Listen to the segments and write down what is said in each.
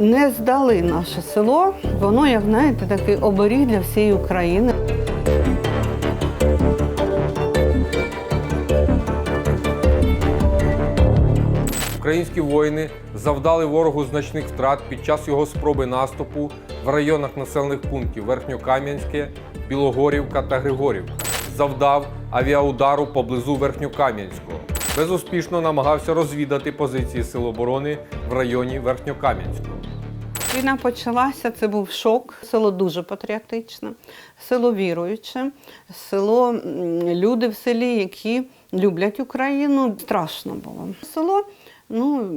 не здали наше село. Воно, як знаєте, такий оберіг для всієї України. Українські воїни завдали ворогу значних втрат під час його спроби наступу в районах населених пунктів Верхньокам'янське, Білогорівка та Григорівка. Завдав авіаудару поблизу Верхньокам'янського. Безуспішно намагався розвідати позиції Сил оборони в районі Верхньокам'янського. Війна почалася, це був шок. Село дуже патріотичне, село віруюче, село люди в селі, які люблять Україну. Страшно було. Село ну,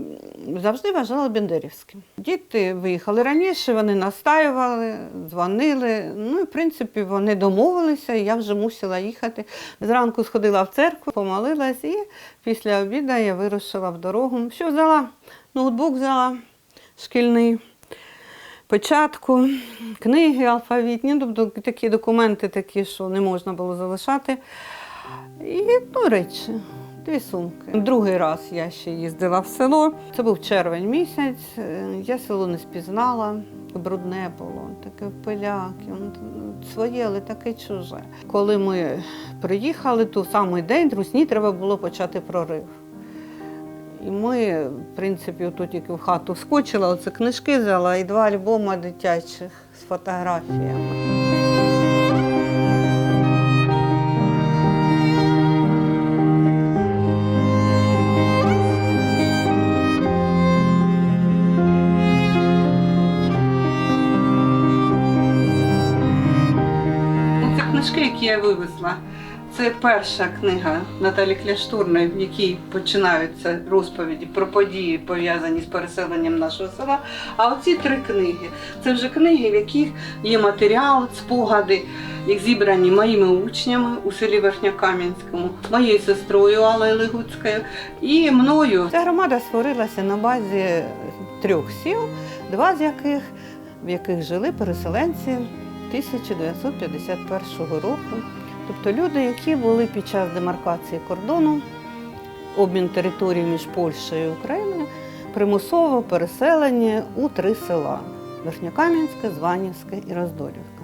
завжди вважало бендерівським. Діти виїхали раніше, вони настаювали, дзвонили. Ну і в принципі вони домовилися, і я вже мусила їхати. Зранку сходила в церкву, помолилась, і після обіду я вирушила в дорогу. Що взяла? Ноутбук взяла шкільний печатку, книги алфавітні, тобто такі документи, такі, що не можна було залишати. І ну, речі, дві сумки. Другий раз я ще їздила в село. Це був червень місяць. е, Я село не спізнала. Брудне було, таке пиляки, своє, але таке чуже. Коли ми приїхали, то самий день русні треба було почати прорив. І ми, в принципі, тут тільки в хату вскочила, оце книжки взяла і два альбоми дитячих з фотографіями. Це книжки, які я вивезла. Це перша книга Наталі Кляштурної, в якій починаються розповіді про події, пов'язані з переселенням нашого села. А оці три книги це вже книги, в яких є матеріал, спогади, їх зібрані моїми учнями у селі Верхньокам'янському, моєю сестрою Аллою Лигуцькою і мною. Ця громада створилася на базі трьох сіл, два з яких в яких жили переселенці 1951 року. Тобто люди, які були під час демаркації кордону, обмін територій між Польщею і Україною, примусово переселені у три села Верхньокам'янське, Званівське і Роздолівка.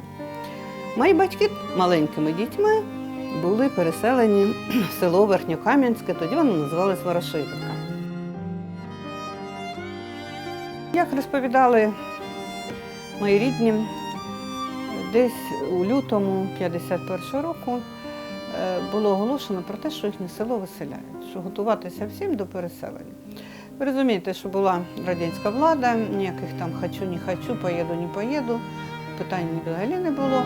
Мої батьки маленькими дітьми були переселені в село Верхньокам'янське, тоді воно називалось Ворошилівка. Як розповідали мої рідні, десь у лютому 51 року е, було оголошено про те, що їхнє село виселяють, що готуватися всім до переселення. Ви розумієте, що була радянська влада, ніяких там хочу, не хочу, поїду, не поїду. Питань взагалі не було.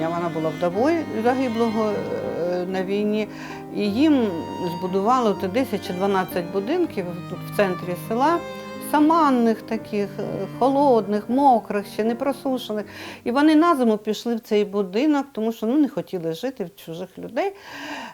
Моя вона була вдовою загиблого е, на війні, і їм збудували 10 чи 12 будинків в центрі села. Саманних таких, е, холодних, мокрих, ще не просушених. І вони на зиму пішли в цей будинок, тому що ну, не хотіли жити в чужих людей.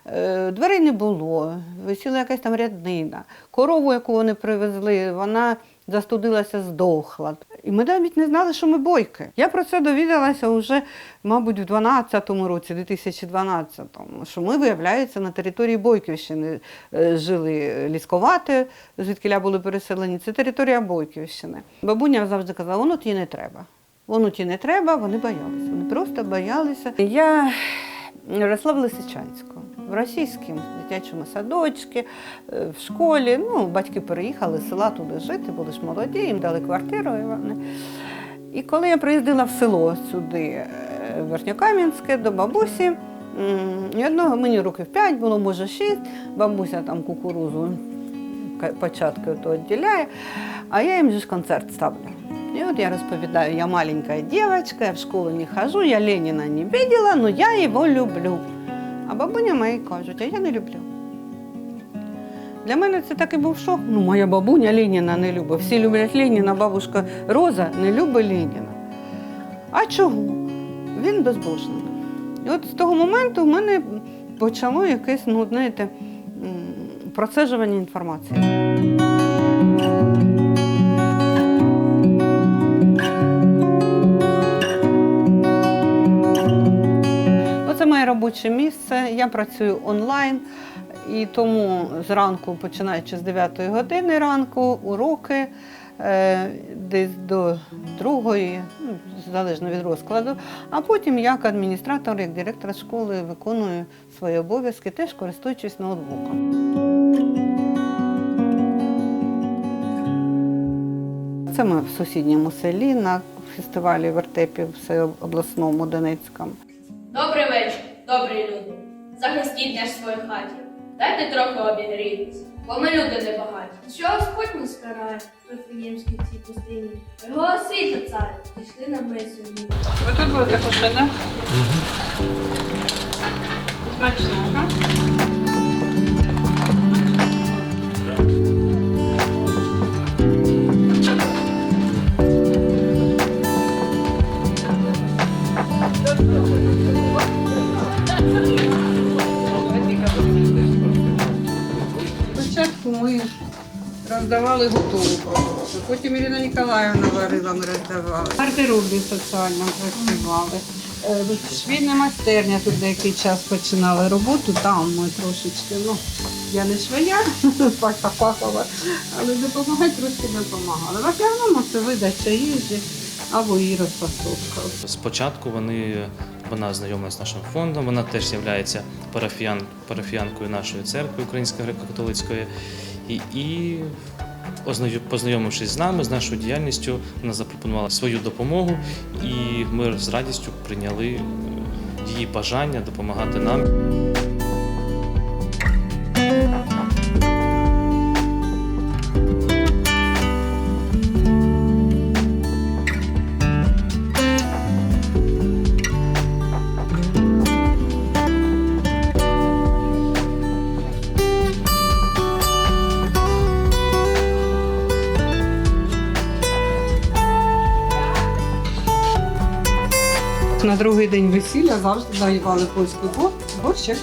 Е, Дверей не було, висіла якась там ряднина. Корову, яку вони привезли, вона застудилася, здохла. І ми навіть не знали, що ми бойки. Я про це довідалася вже, мабуть, в 12-му році, 2012-му, що ми, виявляється, на території Бойківщини е, жили лісковати, звідки були переселені. Це територія Бойківщини. Бабуня завжди казала, воно ті не треба. Воно ті не треба, вони боялися. Вони просто боялися. Я росла в Лисичанську, в російському дитячому садочку, е, в школі. Ну, батьки переїхали з села туди жити, були ж молоді, їм дали квартиру. І, вони... і коли я приїздила в село сюди, е, Верхньокам'янське, до бабусі, і одного мені років 5 було, може 6, бабуся там кукурузу то відділяє, а я їм ж концерт ставлю. И вот я розповідаю, я маленькая девочка, я в школу не хожу, я Ленина не видела, но я его люблю. А бабуня мої кажуть, а я не люблю. Для мене це так і був шок. Ну, моя бабуня Леніна не любить. Всі люблять Леніна, бабушка Роза не любить Леніна. А чого? Він безбожний. І от з того моменту в мене почало якесь, ну, знаєте, процежування інформації. Робоче місце. Я працюю онлайн, і тому зранку, починаючи з 9 години ранку, уроки е, десь до другої, ну, залежно від розкладу. А потім як адміністратор, як директор школи виконую свої обов'язки, теж користуючись ноутбуком. Це ми в сусідньому селі на фестивалі вертепів всеобласному Донецькому. Добрі люди. Захистіть нас в своїй хаті. Дайте трохи обігрітися, бо ми люди небагаті. Що Господь нас карає в Вифлеємській цій пустині? Його освіта цар, пішли на ми сьогодні. Ви тут будете кушати? Смачно, ага. Спочатку ми роздавали готову продукцію, потім Ірина Ніколаївна варила, ми роздавали. Гардеробі соціально працювали. Е, Швійна майстерня тут деякий час починали роботу, там ми трошечки, ну, я не швея, фака фахова, але допомагати трошки допомагали. В основному це видача їжі або її розфасовка. Спочатку вони, вона знайома з нашим фондом, вона теж є парафіян, парафіянкою нашої церкви Української греко-католицької. І, і познайомившись з нами, з нашою діяльністю, вона запропонувала свою допомогу, і ми з радістю прийняли її бажання допомагати нам. На другий день весілля завжди наївали польський борщик.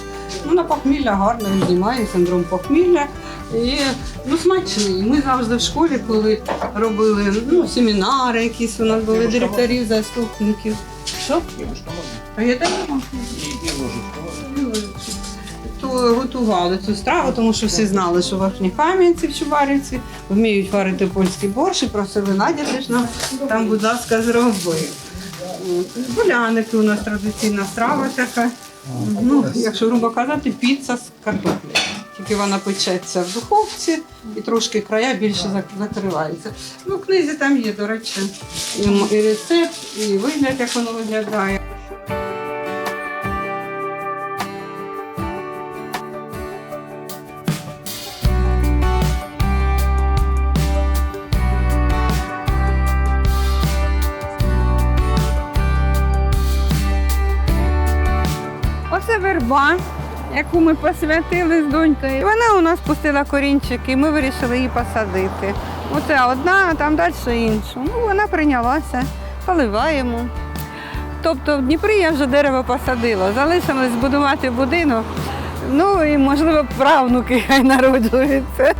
Ну, на похмілля гарно він знімає синдром похмілля. І ну, смачний. Ми завжди в школі, коли робили ну, семінари, якісь у нас були директорів, заступників. Що? А я так не можу. І ложечку. То готували цю страву, тому що всі знали, що верхні кам'янці в Чубарівці вміють варити польський борщ і просили Надя теж нам там, будь ласка, зроби. Гуляники у нас традиційна страва така. Ну, якщо грубо казати, піца з картоплею. Тільки вона печеться в духовці і трошки края більше зак- закриваються. Ну, в книзі там є, до речі, і рецепт, і вигляд, як воно виглядає. Оце верба, яку ми посвятили з донькою. Вона у нас пустила корінчики, і ми вирішили її посадити. Оце одна, а там далі іншу. Ну, вона прийнялася, поливаємо. Тобто в Дніпрі я вже дерево посадила, залишилось збудувати будинок. Ну і можливо правнуки хай народжуються.